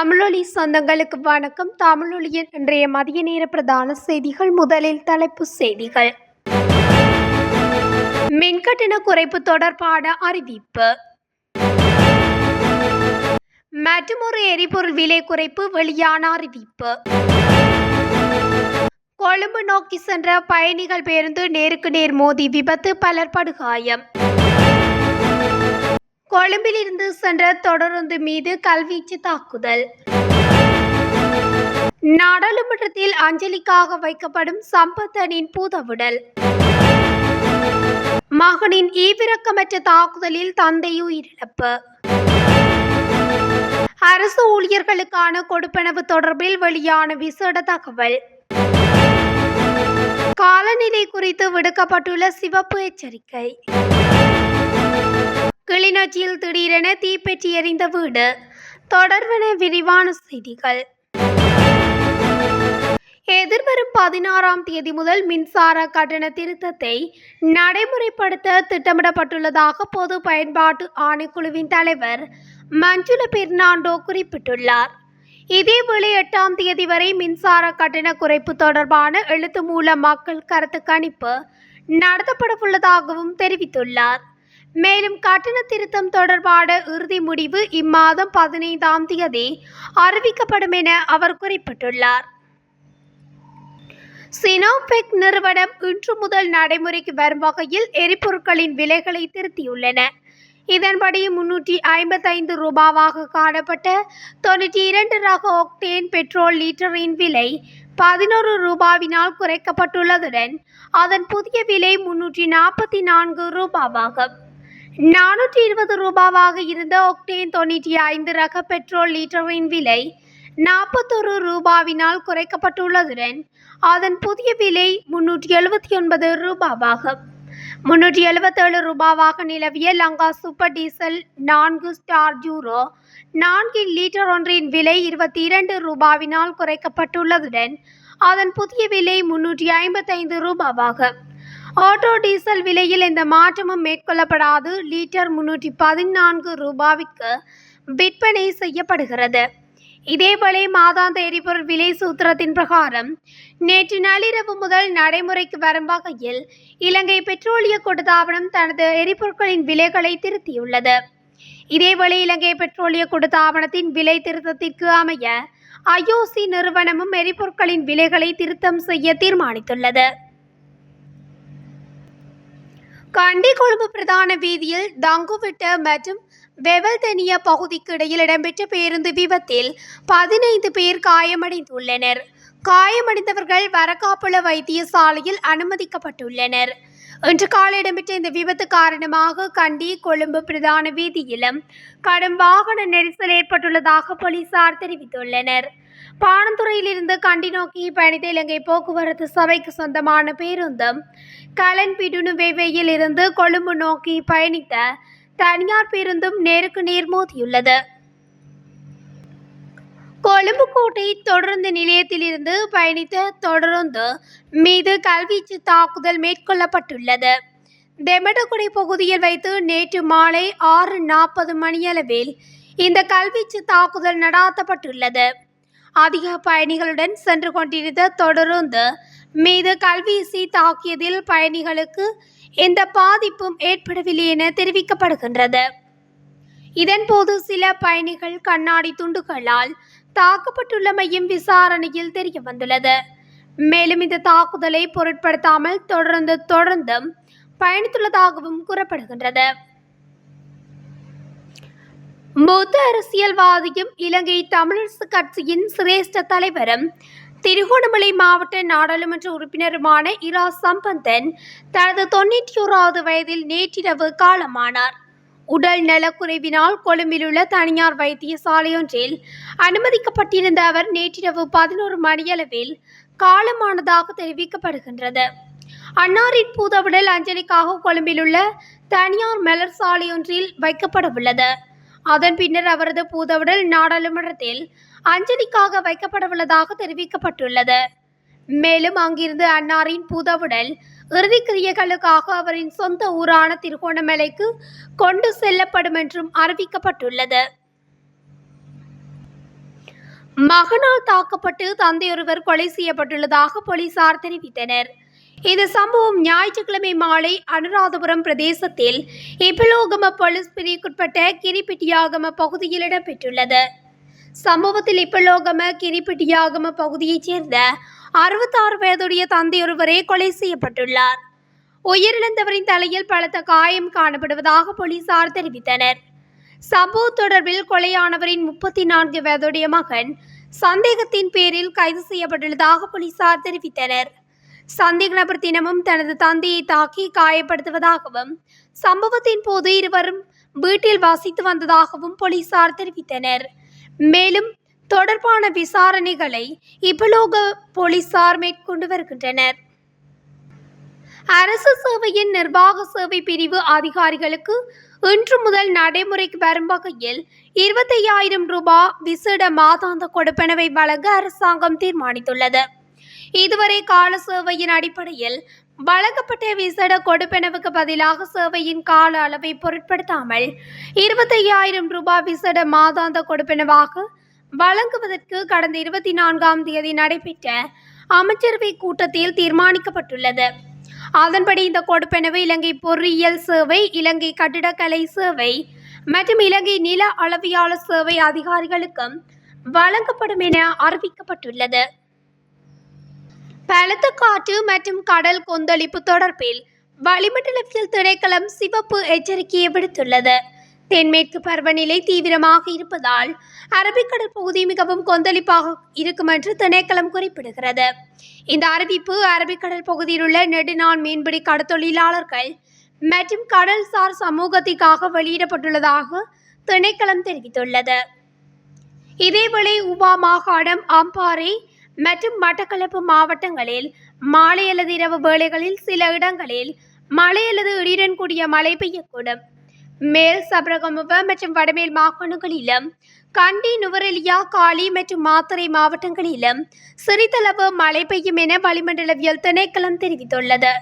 தமிழொலி சொந்தங்களுக்கு வணக்கம். தமிழொலியின் இன்றைய மதிய நேர பிரதான செய்திகள். முதலில் தலைப்பு செய்திகள். மின்கட்டண குறைப்பு தொடர்பான அறிவிப்பு. மற்றுமொரு எரிபொருள் விலை குறைப்பு வெளியான அறிவிப்பு. கொழும்பு நோக்கி சென்ற பயணிகள் பேருந்து நேருக்கு நேர் மோதி விபத்து பலர் படுகாயம். கொழும்பிலிருந்து சென்ற தொடருந்து மீது கல்வீச்சு தாக்குதல். நாடாளுமன்றத்தில் அஞ்சலிக்காக வைக்கப்படும் சம்பத்தனின் பூதவுடல். மகனின் ஈவிரக்கமற்ற தாக்குதலில் தந்தை உயிரிழப்பு. அரசு ஊழியர்களுக்கான கொடுப்பனவு தொடர்பில் வெளியான விசேட தகவல். காலநிலை குறித்து விடுக்கப்பட்டுள்ள சிவப்பு எச்சரிக்கை. கிளிநொச்சியில் திடீரென தீப்பற்றி எறிந்த வீடு. தொடர்பான விரிவான செய்திகள். எதிர்வரும் பதினாறாம் தேதி முதல் மின்சார கட்டண திருத்தத்தை நடைமுறைப்படுத்த திட்டமிடப்பட்டுள்ளதாக பொது பயன்பாட்டு ஆணைக்குழுவின் தலைவர் மஞ்சுள பெர்னாண்டோ குறிப்பிட்டுள்ளார். இதேவேளை எட்டாம் தேதி வரை மின்சார கட்டண குறைப்பு தொடர்பான எழுத்து மூல மக்கள் கருத்து கணிப்பு நடத்தப்படவுள்ளதாகவும் தெரிவித்துள்ளார். மேலும் கட்டண திருத்தம் தொடர்பான இறுதி முடிவு இம்மாதம் பதினைந்தாம் தேதி அறிவிக்கப்படும் என அவர் குறிப்பிட்டுள்ளார். சினோபெக் நிறுவனம் இன்று முதல் நடைமுறைக்கு வரும் வகையில் எரிபொருட்களின் விலைகளை திருத்தியுள்ளன. இதன்படி முன்னூற்றி ஐம்பத்தைந்து ரூபாவாக காணப்பட்ட தொண்ணூற்றி இரண்டு ரக ஒக்டேன் பெட்ரோல் லீட்டரின் விலை பதினோரு ரூபாவினால் குறைக்கப்பட்டுள்ளதுடன் அதன் புதிய விலை முன்னூற்றி நாற்பத்தி நான்கு ரூபாவாகும். நானூற்றி இருபது ரூபாவாக இருந்த ஒக்டேன் தொண்ணூற்றி ஐந்து ரக பெட்ரோல் லீட்டரின் விலை நாற்பத்தொரு ரூபாவினால் குறைக்கப்பட்டுள்ளதுடன் அதன் புதிய விலை முன்னூற்றி எழுபத்தி ஒன்பது ரூபாவாகும். முன்னூற்றி எழுபத்தேழு ரூபாவாக நிலவிய லங்கா சூப்பர் டீசல் நான்கு ஸ்டார் ஜூரோ நான்கின் லீட்டர் ஒன்றின் விலை இருபத்தி இரண்டு ரூபாவினால் குறைக்கப்பட்டுள்ளதுடன் அதன் புதிய விலை முன்னூற்றி ஐம்பத்தைந்து ரூபாவாகும். ஆட்டோ டீசல் விலையில் எந்த மாற்றமும் மேற்கொள்ளப்படாது. லீட்டர் முன்னூற்றி பதினான்கு ரூபாவிற்கு விற்பனை செய்யப்படுகிறது. இதேவேளை மாதாந்த எரிபொருள் விலை சூத்திரத்தின் பிரகாரம் நேற்று நள்ளிரவு முதல் நடைமுறைக்கு வரும் வகையில் இலங்கை பெட்ரோலிய கொடுத்தாவனம் தனது எரிபொருட்களின் விலைகளை திருத்தியுள்ளது. இதேவேளை இலங்கை பெட்ரோலிய கொடுத்தாவனத்தின் விலை திருத்தத்திற்கு அமைய ஐஓசி நிறுவனமும் எரிபொருட்களின் விலைகளை திருத்தம் செய்ய தீர்மானித்துள்ளது. கண்டி கொழும்பு பிரதான வீதியில் தங்குவிட்ட மற்றும் வெவல்தனிய பகுதிக்கு இடையில் இடம்பெற்ற பேருந்து விபத்தில் பதினைந்து பேர் காயமடைந்துள்ளனர். காயமடைந்தவர்கள் வரக்காப்புல வைத்தியசாலையில் அனுமதிக்கப்பட்டுள்ளனர். இன்று காலை இடம்பெற்ற இந்த விபத்து காரணமாக கண்டி கொழும்பு பிரதான வீதியிலும் கடும் வாகன நெரிசல் ஏற்பட்டுள்ளதாக போலீசார் தெரிவித்துள்ளனர். பாணந்துறையிலிருந்து கண்டி நோக்கி பயணித்த இலங்கை போக்குவரத்து சபைக்கு சொந்தமான பேருந்தும் கலன்பிடுனுவேவையில் இருந்து கொழும்பு நோக்கி பயணித்த தனியார் பேருந்தும் நேருக்கு நேர் மோதியுள்ளது. கொழும்பு கோட்டை தொடருந்து நிலையத்திலிருந்து பயணித்த தொடருந்து மீது கல்வீச்சு தாக்குதல் மேற்கொள்ளப்பட்டுள்ளது. தெமடகுடி பகுதியில் வைத்து நேற்று மாலை ஆறு நாற்பது மணியளவில் இந்த கல்வீச்சு தாக்குதல் நடாத்தப்பட்டுள்ளது. அதிக பயணிகளுடன் சென்று கொண்டிருந்த தொடருந்து மீது கல்வீசி தாக்கியதில் பயணிகளுக்கு எந்த பாதிப்பும் ஏற்படவில்லை என தெரிவிக்கப்படுகின்றது. இதன்போது சில பயணிகள் கண்ணாடி துண்டுகளால் தாக்கப்பட்டுள்ளமையும் விசாரணையில் தெரிய வந்துள்ளது மேலும் இந்த தாக்குதலை பொருட்படுத்தாமல் தொடர்ந்து தொடர்ந்தும் பயணித்துள்ளதாகவும் கூறப்படுகின்றது. மூத்த அரசியல்வாதியும் இலங்கை தமிழரசு கட்சியின் சிரேஷ்ட தலைவரும் திருகோணமலை மாவட்ட நாடாளுமன்ற உறுப்பினருமான இரா சம்பந்தன் தனது தொண்ணூற்றி ஓராவது வயதில் நேற்றிரவு காலமானார். உடல் நலக்குறைவினால் கொழும்பிலுள்ள தனியார் வைத்தியசாலையொன்றில் அனுமதிக்கப்பட்டிருந்த அவர் நேற்றிரவு பதினோரு மணியளவில் காலமானதாக தெரிவிக்கப்படுகின்றது. அன்னாரின் பூதவுடல் அஞ்சலிக்காக கொழும்பிலுள்ள தனியார் மலர் சாலையொன்றில் வைக்கப்படவுள்ளது. அதன் பின்னர் அவரது பூதவுடல் நாடாளுமன்றத்தில் அஞ்சலிக்காக வைக்கப்படவுள்ளதாக தெரிவிக்கப்பட்டுள்ளது. மேலும் அங்கிருந்து அன்னாரின் பூதவுடல் இறுதிக்கிரியைகளுக்காக அவரின் சொந்த ஊரான திருகோணமலைக்கு கொண்டு செல்லப்படும் என்றும் அறிவிக்கப்பட்டுள்ளது. மகனால் தாக்கப்பட்டு தந்தையொருவர் கொலை செய்யப்பட்டுள்ளதாக போலீசார் தெரிவித்தனர். இந்த சம்பவம் ஞாயிற்றுக்கிழமை மாலை அனுராதபுரம் பிரதேசத்தில் இப்பிலோகம போலீஸ் பிரிவுக்குட்பட்ட கிரிபிட்டியாகம பகுதியில் இடம்பெற்றுள்ளது. சம்பவத்தில் இப்பிலோகம கிரிபிட்டியாகம பகுதியைச் சேர்ந்த அறுபத்தாறு வயதுடைய தந்தையொருவரே கொலை செய்யப்பட்டுள்ளார். உயிரிழந்தவரின் தலையில் பலத்த காயம் காணப்படுவதாக போலீசார் தெரிவித்தனர். சம்பவ தொடர்பில் கொலையானவரின் முப்பத்தி நான்கு வயதுடைய மகன் சந்தேகத்தின் பேரில் கைது செய்யப்பட்டுள்ளதாக போலீசார் தெரிவித்தனர். சந்தேக நபர் தினமும் தனது தந்தையை தாக்கி காயப்படுத்துவதாகவும் சம்பவத்தின் போது இருவரும் வீட்டில் வசித்து வந்ததாகவும் போலீசார் தெரிவித்தனர். மேலும் தொடர்பான விசாரணைகளை இப்பலோக போலீசார் மேற்கொண்டு வருகின்றனர். அரசு சேவையின் நிர்வாக சேவை பிரிவு அதிகாரிகளுக்கு இன்று முதல் நடைமுறைக்கு வரும் வகையில் இருபத்தையாயிரம் ரூபாய் விசேட மாதாந்த கொடுப்பனவை வழங்க அரசாங்கம் தீர்மானித்துள்ளது. இதுவரை கால சேவையின் அடிப்படையில் வழங்கப்பட்ட விசேட கொடுப்பெனவுக்கு பதிலாக சேவையின் கால அளவை பொருட்படுத்தாமல் இருபத்தையாயிரம் ரூபாய் விசேட மாதாந்த கொடுப்பெனவாக வழங்குவதற்கு கடந்த இருபத்தி நான்காம் தேதி நடைபெற்ற அமைச்சரவை கூட்டத்தில் தீர்மானிக்கப்பட்டுள்ளது. அதன்படி இந்த கொடுப்பெனவு இலங்கை பொறியியல் சேவை இலங்கை கட்டிடக்கலை சேவை மற்றும் இலங்கை நில அளவியாளர் சேவை அதிகாரிகளுக்கும் வழங்கப்படும் என அறிவிக்கப்பட்டுள்ளது. பலத்த காற்று மற்றும் கடல் கொந்தளிப்பு தொடர்பில் வளிமண்டலத்தில் திணைக்களம் சிவப்பு எச்சரிக்கையை விடுத்துள்ளது. தென்மேற்கு பருவநிலை தீவிரமாக இருப்பதால் அரபிக்கடல் பகுதி மிகவும் கொந்தளிப்பாக இருக்கும் என்று திணைக்களம் குறிப்பிடுகிறது. இந்த அறிவிப்பு அரபிக்கடல் பகுதியில் உள்ள நெடுநாள் மீன்பிடி கடற்தொழிலாளர்கள் மற்றும் கடல்சார் சமூகத்திற்காக வெளியிடப்பட்டுள்ளதாக திணைக்களம் தெரிவித்துள்ளது. இதேவேளை உபா மாகாணம் அம்பாறை மற்றும் மட்டக்களப்பு மாவட்டங்களில் மாலை அல்லது இரவு வேளைகளில் சில இடங்களில் மழை அல்லது இடியுடன் கூடிய மழை பெய்யக்கூடும். மேல் சபரகமுவ மற்றும் வடமேல் மாகாணங்களிலும் கண்டி நுவரெலியா காலி மற்றும் மாத்தறை மாவட்டங்களிலும் சிறிதளவு மழை பெய்யும் என வளிமண்டலவியல் திணைக்களம் தெரிவித்துள்ளது.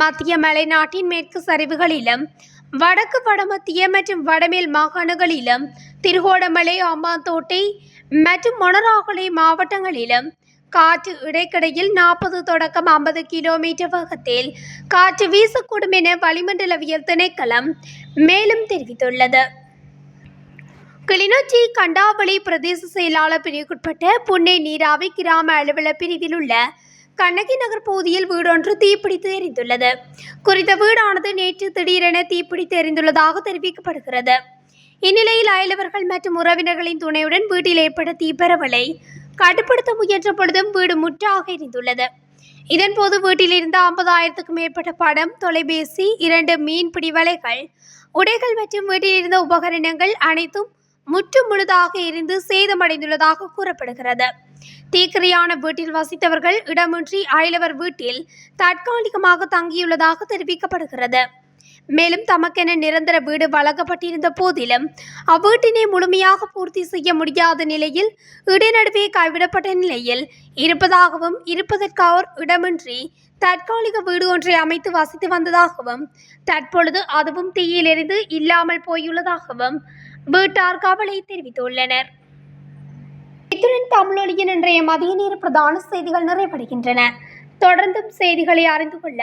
மத்திய மலைநாட்டின் மேற்கு சரிவுகளிலும் வடக்கு வடமத்திய மற்றும் வடமேல் மாகாணங்களிலும் திருகோணமலை அம்மாந்தோட்டை மற்றும் மொனராகலை மாவட்டங்களிலும் காற்று இடைக்கடையில் நாற்பது தொடக்கம் ஐம்பது கிலோமீட்டர் வேகத்தில் காற்று வீசக்கூடும் என வளிமண்டலவியல் திணைக்களம் மேலும் தெரிவித்துள்ளது. கிளிநொச்சி கண்டாவளி பிரதேச செயலாளர் பிரிவுக்குட்பட்ட புன்னே நீராவி கிராம அலுவலர் பிரிவில் உள்ள கண்ணகி நகர் பகுதியில் வீடொன்று தீப்பிடித்து எரிந்துள்ளது. குறித்த வீடானது நேற்று திடீரென தீப்பிடித்து எரிந்துள்ளதாக தெரிவிக்கப்படுகிறது. இந்நிலையில் அயலவர்கள் மற்றும் உறவினர்களின் துணையுடன் வீட்டில் ஏற்பட்ட தீப்பரவலை கட்டுப்படுத்த முயன்ற பொழுதும் வீடு முற்றாக எரிந்துள்ளது. இதன்போது வீட்டில் இருந்த ஐம்பதாயிரத்துக்கும் மேற்பட்ட படம் தொலைபேசி இரண்டு மீன்பிடி வலைகள் உடைகள் மற்றும் வீட்டில் இருந்த உபகரணங்கள் அனைத்தும் முற்று முழுதாக எரிந்து சேதமடைந்துள்ளதாக கூறப்படுகிறது. தீக்கிரையான வீட்டில் வசித்தவர்கள் இடமின்றி அயலவர் வீட்டில் தற்காலிகமாக தங்கியுள்ளதாக தெரிவிக்கப்படுகிறது. மேலும் தமக்கென நிரந்தர வீடு வழங்கப்பட்டிருந்த போதிலும் அவ்வீட்டினை முழுமையாக பூர்த்தி செய்ய முடியாத நிலையில் இடைநடுவே கைவிடப்பட்ட நிலையில் இருப்பதாகவும் இருப்பதற்காக இடமின்றி தற்காலிக வீடு ஒன்றை அமைத்து வசித்து வந்ததாகவும் தற்பொழுது அதுவும் தீயிலிருந்து இல்லாமல் போயுள்ளதாகவும் வீட்டார் கவலை தெரிவித்துள்ளனர். இத்துடன் தமிழொலியின் இன்றைய மதிய நேர பிரதான செய்திகள் நிறைவடைகின்றன. தொடர்ந்தும் செய்திகளை அறிந்து கொள்ள